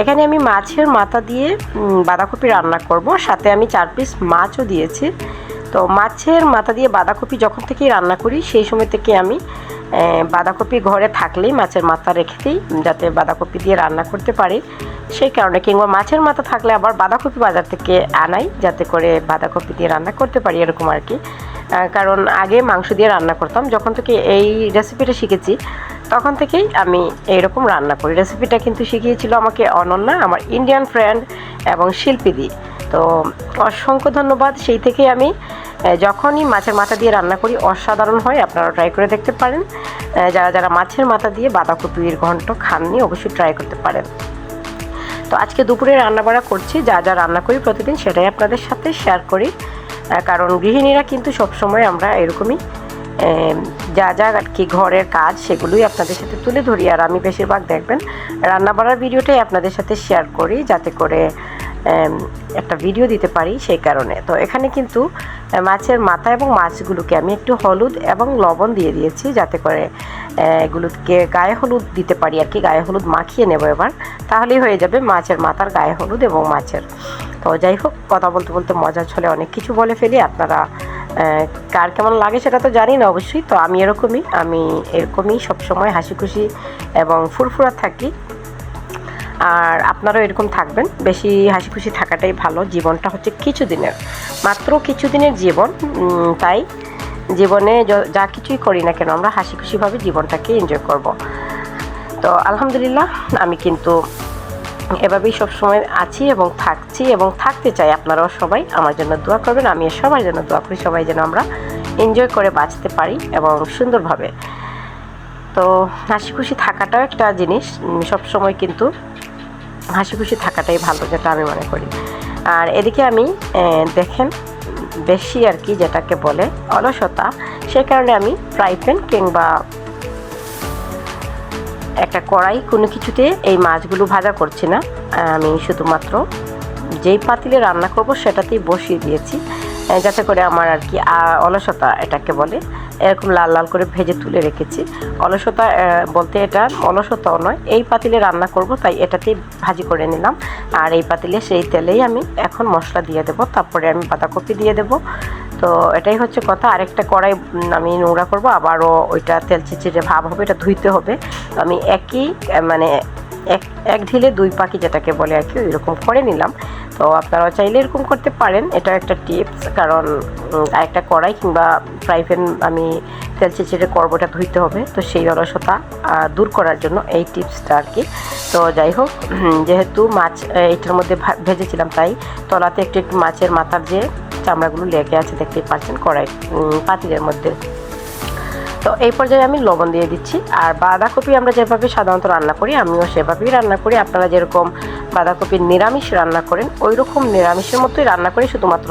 এখানে আমি মাছের মাথা দিয়ে বাঁধাকপি রান্না করব। সাথে আমি চার পিস মাছও দিয়েছি। তো মাছের মাথা দিয়ে বাঁধাকপি যখন থেকেই রান্না করি, সেই সময় থেকে আমি বাঁধাকপি ঘরে থাকলেই মাছের মাথা রেখে দিই, যাতে বাঁধাকপি দিয়ে রান্না করতে পারি। সেই কারণে কিংবা মাছের মাথা থাকলে আবার বাঁধাকপি বাজার থেকে আনাই, যাতে করে বাঁধাকপি দিয়ে রান্না করতে পারি, এরকম আর কি। কারণ আগে মাংস দিয়ে রান্না করতাম। যখন থেকে এই রেসিপিটা শিখেছি তখন থেকেই আমি এইরকম রান্না করি। রেসিপিটা কিন্তু শিখিয়েছিল আমাকে অনন্যা, আমার ইন্ডিয়ান ফ্রেন্ড এবং শিল্পীদি তো অসংখ্য ধন্যবাদ। সেই থেকেই আমি যখনই মাছের মাথা দিয়ে রান্না করি, অসাধারণ হয়। আপনারা ট্রাই করে দেখতে পারেন। যারা যারা মাছের মাথা দিয়ে বাঁধাকপির ঘন্ট খাননি, অবশ্যই ট্রাই করতে পারেন। তো আজকে দুপুরে রান্না বাড়া করছি। যা যা রান্না করি প্রতিদিন সেটাই আপনাদের সাথে শেয়ার করি। কারণ গৃহিণীরা কিন্তু সবসময় আমরা এরকমই যা যা আর কি ঘরের কাজ সেগুলোই আপনাদের সাথে তুলে ধরি। আর আমি বেশিরভাগ দেখবেন রান্না বাড়ার ভিডিওটাই আপনাদের সাথে শেয়ার করি, যাতে করে একটা ভিডিও দিতে পারি সেই কারণে। তো এখানে কিন্তু মাছের মাথা এবং মাছগুলোকে আমি একটু হলুদ এবং লবণ দিয়ে দিয়েছি যাতে করে এগুলোকে গায়ে হলুদ দিতে পারি আর কি, গায়ে হলুদ মাখিয়ে নেব এবার। তাহলেই হয়ে যাবে মাছের মাথার গায়ে হলুদ এবং মাছের। তো যাই হোক, কথা বলতে বলতে মজা ছলে অনেক কিছু বলে ফেলি। আপনারা কার কেমন লাগে সেটা তো জানি না অবশ্যই। তো আমি এরকমই আমি এরকমই সবসময় হাসি খুশি এবং ফুরফুরা থাকি। আর আপনারাও এরকম থাকবেন। বেশি হাসি খুশি থাকাটাই ভালো। জীবনটা হচ্ছে কিছুদিনের। মাত্র কিছুদিনের জীবন তাই জীবনে যা কিছুই করি না কেন আমরা হাসি খুশিভাবে জীবনটাকে এনজয় করব। তো আলহামদুলিল্লাহ, আমি কিন্তু এভাবেই সবসময় আছি এবং থাকছি এবং থাকতে চাই। আপনারাও সবাই আমার জন্য দোয়া করবেন। আমি সবার জন্য দোয়া করি সবাই যেন আমরা এনজয় করে বাঁচতে পারি এবং সুন্দরভাবে। তো হাসি খুশি থাকাটাও একটা জিনিস। সবসময় কিন্তু হাসি খুশি থাকাটাই ভালো, যেটা আমি মনে করি। আর এদিকে আমি দেখেন, বেশি আর কি যেটাকে বলে অলসতা, সে কারণে আমি ফ্রাই প্যান কিংবা একটা কড়াই কোনো কিছুতে এই মাছগুলো ভাজা করছি না। আমি শুধুমাত্র যেই পাতিলে রান্না করব সেটাতেই বসিয়ে দিয়েছি। যাতে করে আমার আর কি অলসতা এটাকে বলে, এরকম লাল লাল করে ভেজে তুলে রেখেছি। অলসতা বলতে এটা অলসতাও নয়, এই পাতিলে রান্না করব, তাই এটাতেই ভাজি করে নিলাম। আর এই পাতিলে সেই তেলেই আমি এখন মশলা দিয়ে দেবো, তারপরে আমি বাঁধাকপি দিয়ে দেবো। তো এটাই হচ্ছে কথা, আরেকটা কড়াই আমি নোংরা করব, আবারও ওইটা তেল চিচিরে ভাব হবে, এটা ধুইতে হবে। আমি একই মানে এক এক ঢিলে দুই পাখি যেটাকে বলে আর কি এরকম করে নিলাম। তো আপনারা চাইলে এরকম করতে পারেন। এটা একটা টিপস কারণ একটা কড়াই কিংবা ফ্রাই প্যান আমি তেল চিচিরে করবোটা ধুইতে হবে। তো সেই অলসতা দূর করার জন্য এই টিপসটা আর কি। তো যাই হোক যেহেতু মাছ আহ, এইটার মধ্যে ভেজেছিলাম তাই তলাতে একটু একটু মাছের মাথার যে চামড়াগুলো লেগে আছে দেখতেই পাচ্ছেন কড়াই পাতিলের মধ্যে। তো এই পর্যায়ে আমি লবণ দিয়ে দিচ্ছি। আর বাঁধাকপি আমরা যেভাবে সাধারণত রান্না করি, আমিও সেভাবেই রান্না করি। আপনারা যেরকম বাঁধাকপির নিরামিষ রান্না করেন ওই রকম নিরামিষের মতোই রান্না করে শুধুমাত্র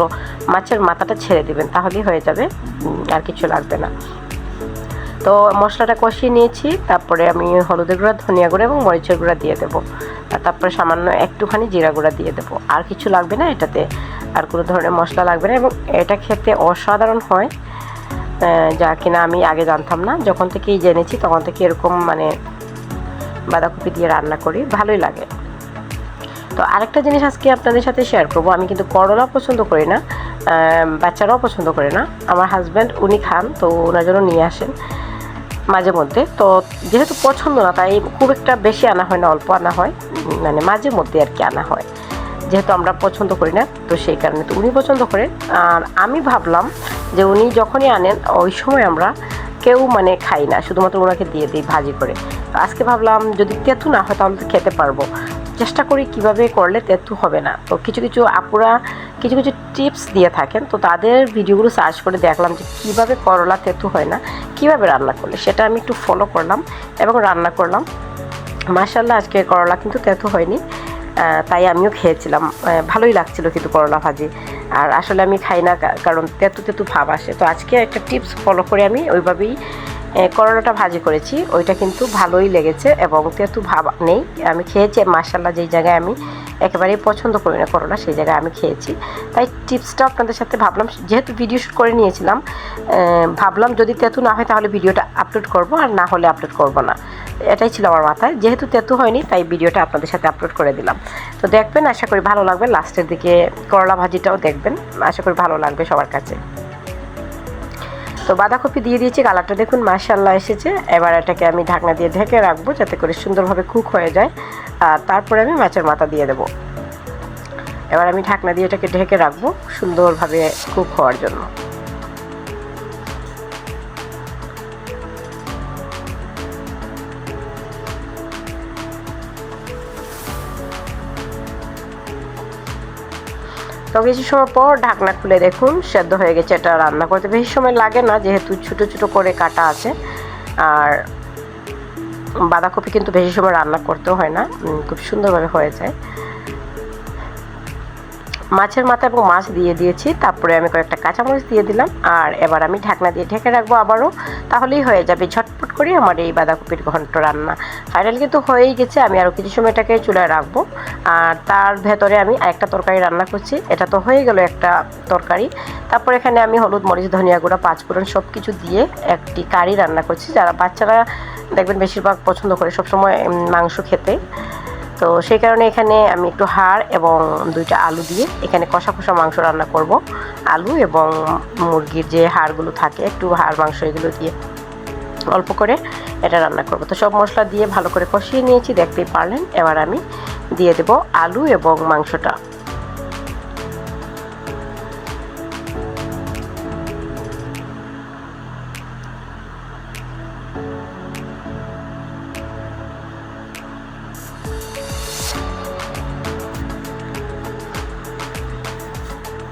মাছের মাথাটা ছেড়ে দিবেন, তাহলেই হয়ে যাবে আর কিছু লাগবে না। তো মশলাটা কষিয়ে নিয়েছি, তারপরে আমি হলুদের গুঁড়া, ধনিয়া গুঁড়া এবং মরিচের গুঁড়া দিয়ে দেবো। আর তারপরে সামান্য একটুখানি জিরা গুঁড়া দিয়ে দেবো। আর কিছু লাগবে না এটাতে, আর কোনো ধরনের মশলা লাগবে না এবং এটা খেতে অসাধারণ হয়। যা কিনা আমি আগে জানতাম না। যখন থেকেই জেনেছি, তখন থেকে এরকম মানে বাঁধাকপি দিয়ে রান্না করি, ভালোই লাগে। তো আরেকটা জিনিস আজকে আপনাদের সাথে শেয়ার করব। আমি কিন্তু করলা পছন্দ করি না বাচ্চারাও পছন্দ করে না। আমার হাজব্যান্ড উনি খান, তো ওনার জন্য নিয়ে আসেন মাঝে মধ্যে। তো যেহেতু পছন্দ না, তাই খুব একটা বেশি আনা হয় না, অল্প আনা হয়। মানে মাঝে মধ্যে আর কি আনা হয়। যেহেতু আমরা পছন্দ করি না, তো সেই কারণে তো উনি পছন্দ করেন আর আমি ভাবলাম যে উনি যখনই আনেন, ওই সময় আমরা কেউ মানে খাই না, শুধুমাত্র ওনাকে দিয়ে দিই ভাজি করে। তো আজকে ভাবলাম যদি তেঁতু না হয় তাহলে তো খেতে পারব। চেষ্টা করি কীভাবে করলে তেঁতু হবে না। তো কিছু কিছু আপুরা কিছু কিছু টিপস দিয়ে থাকেন, তো তাদের ভিডিওগুলো সার্চ করে দেখলাম যে কীভাবে করলা তেঁতু হয় না, কীভাবে রান্না করলে। সেটা আমি একটু ফলো করলাম এবং রান্না করলাম। মাশাল্লাহ আজকে করলা কিন্তু তেঁতু হয়নি। তাই আমিও খেয়েছিলাম। ভালোই লাগছিল কিন্তু করলা ভাজি। আর আসলে আমি খাই না কারণ তেতু তেতু ভাব আসে। তো আজকে একটা টিপস ফলো করে আমি ওইভাবেই করলাটা ভাজি করেছি। ওইটা কিন্তু ভালোই লেগেছে এবং তেতু ভাব নেই। আমি খেয়েছি মার্শাল্লাহ যেই জায়গায় আমি একেবারেই পছন্দ করি না করলা, সেই জায়গায় আমি খেয়েছি। তাই টিপসটা আপনাদের সাথে ভাবলাম, যেহেতু ভিডিও শ্যুট করে নিয়েছিলাম ভাবলাম যদি তেতু না হয় তাহলে ভিডিওটা আপলোড করব, আর না হলে আপলোড করব না। এটাই ছিল আমার মাথায়। যেহেতু তেতু হয়নি, তাই ভিডিওটা আপনাদের সাথে আপলোড করে দিলাম। তো দেখবেন, আশা করি ভালো লাগবে। লাস্টের দিকে করলা ভাজিটাও দেখবেন। আশা করি ভালো লাগবে সবার কাছে। তো বাঁধাকপি দিয়ে দিয়েছি, কালারটা দেখুন মাশাল্লাহ এসেছে। এবার এটাকে আমি ঢাকনা দিয়ে ঢেকে রাখব, যাতে করে সুন্দরভাবে কুক হয়ে যায়। আর তারপরে আমি মাছের মাথা দিয়ে দেবো। এবার আমি ঢাকনা দিয়ে এটাকে ঢেকে রাখব, সুন্দরভাবে কুক হওয়ার জন্য। তো কিছু সময় পর ঢাকনা খুলে দেখুন, সেদ্ধ হয়ে গেছে। এটা রান্না করতে বেশি সময় লাগে না, যেহেতু ছোটো ছোটো করে কাটা আছে। আর বাঁধাকপি কিন্তু বেশি সময় রান্না করতেও হয় না খুব সুন্দরভাবে হয়ে যায়। মাছের মাথা এবং মাছ দিয়ে দিয়েছি, তারপরে আমি কয়েকটা কাঁচামরিচ দিয়ে দিলাম, আর এবার আমি ঢাকনা দিয়ে ঢেকে রাখব আবারও, তাহলেই হয়ে যাবে ঝটপট করে আমার এই বাঁধাকপির ঘন্ট রান্না। ফাইনাল কিন্তু হয়েই গেছে, আমি আরও কিছু সময় এটাকে চুলায় রাখব, আর তার ভেতরে আমি আরেকটা তরকারি রান্না করছি, এটা তো হয়ে গেল একটা তরকারি। তারপর এখানে আমি হলুদ, মরিচ, ধনিয়া গুঁড়া, পাঁচফোড়ন সব কিছু দিয়ে একটি কারি রান্না করছি, যারা বাচ্চারা দেখবেন বেশিরভাগ পছন্দ করে সবসময় মাংস খেতে। তো সেই কারণে এখানে আমি একটু হাড় এবং দুইটা আলু দিয়ে এখানে কষা কষা মাংস রান্না করব। আলু এবং মুরগির যে হাড়গুলো থাকে, একটু হাড় মাংস এগুলো দিয়ে অল্প করে এটা রান্না করব। তো সব মশলা দিয়ে ভালো করে কষিয়ে নিয়েছি, দেখতেই পারলেন। এবার আমি দিয়ে দেব আলু এবং মাংসটা।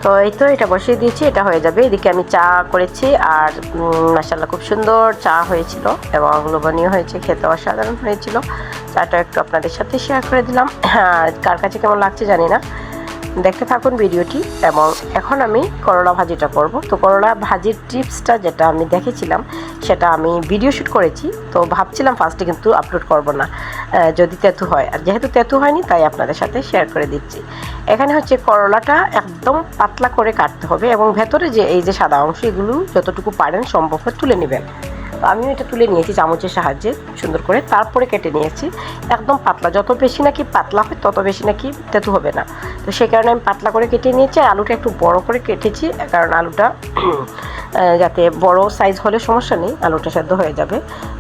তো এই তো এটা বসিয়ে দিয়েছি, এটা হয়ে যাবে। এদিকে আমি চা করেছি আর মাসাল্লাহ খুব সুন্দর চা হয়েছিল এবং লোভনীয় হয়েছে, খেতে অসাধারণ হয়েছিল। চাটা একটু আপনাদের সাথে শেয়ার করে দিলাম। আর কার কাছে কেমন লাগছে জানি না। দেখতে থাকুন ভিডিওটি এবং এখন আমি করলা ভাজিটা করব। তো করলা ভাজির টিপসটা যেটা আমি দেখেছিলাম, সেটা আমি ভিডিও শ্যুট করেছি। তো ভাবছিলাম ফার্স্টে কিন্তু আপলোড করব না। যদি তেতু হয়। আর যেহেতু তেতু হয়নি, তাই আপনাদের সাথে শেয়ার করে দিচ্ছি। এখানে হচ্ছে করলাটা একদম পাতলা করে কাটতে হবে এবং ভেতরে যে এই যে সাদা অংশ, এগুলো যতটুকু পারেন সম্ভব হয় তুলে নেবেন। তো আমিও এটা তুলে নিয়েছি চামচের সাহায্যে সুন্দর করে, তারপরে কেটে নিয়েছি। একদম পাতলা, যত বেশি নাকি পাতলা হয় তত বেশি নাকি তেতু হবে না। তো সেই কারণে আমি পাতলা করে কেটে নিয়েছি আর আলুটা একটু বড় করে কেটেছি, কারণ আলুটা যাতে বড় সাইজ হলে সমস্যা নেই, আলুটা সেদ্ধ হয়ে যাবে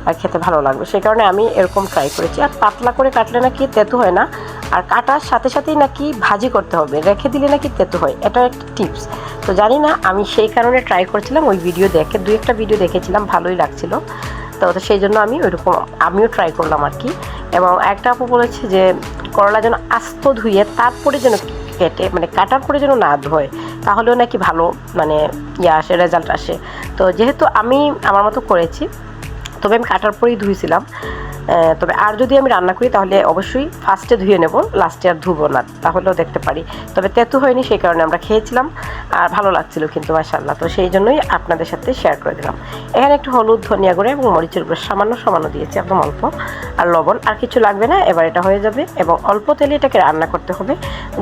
আর খেতে ভালো লাগবে। সেই কারণে আমি এরকম ট্রাই করেছি। আর পাতলা করে কাটলে নাকি তেতু হয় না আর কাটার সাথে সাথেই নাকি ভাজি করতে হবে, রেখে দিলে নাকি তেতু হয় এটা একটা টিপস। তো জানি না, আমি সেই কারণে ট্রাই করেছিলাম, ওই ভিডিও দেখে দু একটা ভিডিও দেখেছিলাম, ভালোই লাগছিল। তো সেই জন্য আমি ওইরকম, আমিও ট্রাই করলাম আর কি। এবং একটা আপু বলেছে যে, করলা যেন আস্ত ধুয়ে তারপরে যেন কেটে মানে কাটার পরে যেন না ধোয়, তাহলেও নাকি ভালো মানে ইয়ে আসে রেজাল্ট আসে। তো যেহেতু আমি আমার মতো করেছি, তবে আমি কাটার পরেই ধুয়েছিলাম। তবে আর যদি আমি রান্না করি, তাহলে অবশ্যই ফার্স্টে ধুয়ে নেব লাস্টে আর ধুবো না, তাহলেও দেখতে পারি। তবে তেতু হয়নি, সেই কারণে আমরা খেয়েছিলাম, আর ভালো লাগছিল কিন্তু মাসাল্লাহ তো সেই জন্যই আপনাদের সাথে শেয়ার করে দিলাম। এখানে একটু হলুদ, ধনিয়া গুঁড়ো এবং মরিচের গুঁড়ো, সামান্য সামান্য দিয়েছি, একদম অল্প, আর লবণ, আর কিছু লাগবে না, এবার এটা হয়ে যাবে, এবং অল্প তেলে এটাকে রান্না করতে হবে।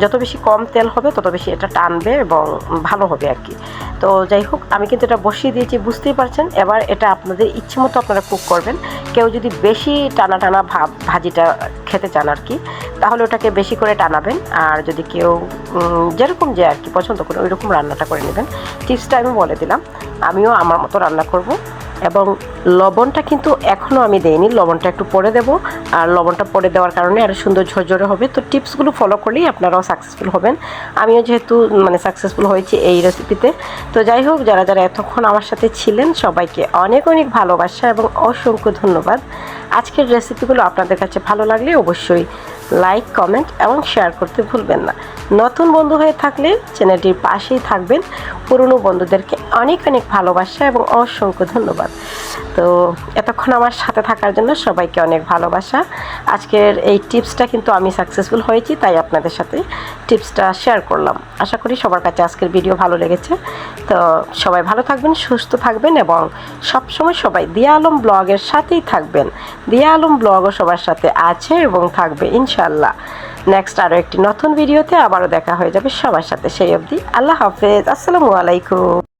যত বেশি কম তেল হবে, তত বেশি এটা টানবে এবং ভালো হবে আর কি। তো যাই হোক, আমি কিন্তু এটা বসিয়ে দিয়েছি, বুঝতেই পারছেন। এবার এটা আপনাদের ইচ্ছে মতো আপনারা কুক করবেন। কেউ যদি বেশি টানা টানা ভাব, ভাজিটা খেতে চান আর কি, তাহলে ওটাকে বেশি করে টানাবেন। আর যদি কেউ যেরকম যে আর কি পছন্দ করে ওই রকম রান্নাটা করে নেবেন। টিপসটা আমি বলে দিলাম। আমিও আমার মতো রান্না করব। এবং লবণটা কিন্তু এখনও আমি দেইনি। লবণটা একটু পরে দেব। আর লবণটা পরে দেওয়ার কারণে আরও সুন্দর ঝরঝরে হবে। তো টিপসগুলো ফলো করলেই আপনারাও সাকসেসফুল হবেন। আমিও যেহেতু মানে সাকসেসফুল হয়েছি এই রেসিপিতে তো যাই হোক, যারা যারা এতক্ষণ আমার সাথে ছিলেন, সবাইকে অনেক অনেক ভালোবাসা এবং অসংখ্য ধন্যবাদ। আজকের রেসিপিগুলো আপনাদের কাছে ভালো লাগলে অবশ্যই লাইক, কমেন্ট এবং শেয়ার করতে ভুলবেন না। নতুন বন্ধু হয়ে থাকলে চ্যানেলটির পাশেই থাকবেন। পুরনো বন্ধুদেরকে অনেক অনেক ভালোবাসা এবং অসংখ্য ধন্যবাদ। তো এতক্ষণ আমার সাথে থাকার জন্য সবাইকে অনেক ভালোবাসা। আজকের এই টিপসটা কিন্তু আমি সাকসেসফুল হয়েছি, তাই আপনাদের সাথে টিপসটা শেয়ার করলাম। আশা করি সবার কাছে আজকের ভিডিও ভালো লেগেছে। তো সবাই ভালো থাকবেন, সুস্থ থাকবেন এবং সবসময় সবাই দিয়া আলম ব্লগের সাথেই থাকবেন। দিয়া আলম ব্লগও সবার সাথে আছে এবং থাকবে ইনশাল্লাহ নেক্সট আরও একটি নতুন ভিডিওতে আবারও দেখা হয়ে যাবে সবার সাথে। সেই অবধি আল্লাহ হাফেজ। আসসালামু আলাইকুম।